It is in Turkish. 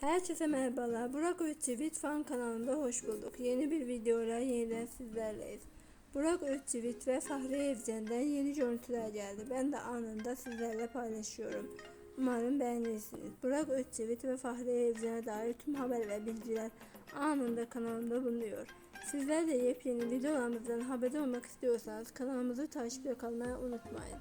Herkese merhabalar. Burak Özçivit fan kanalında hoş bulduk. Yeni bir videoyla yeniden sizlerleyiz. Burak Özçivit ve Fahri Evcen'den yeni görüntüler geldi. Ben de anında sizlerle paylaşıyorum. Umarım beğenirsiniz. Burak Özçivit ve Fahri Evcen'e dair tüm haber ve bilgiler anında kanalımda bulunuyor. Sizler de yepyeni videolarımızdan haberdar olmak istiyorsanız kanalımızı takipte kalmayı unutmayın.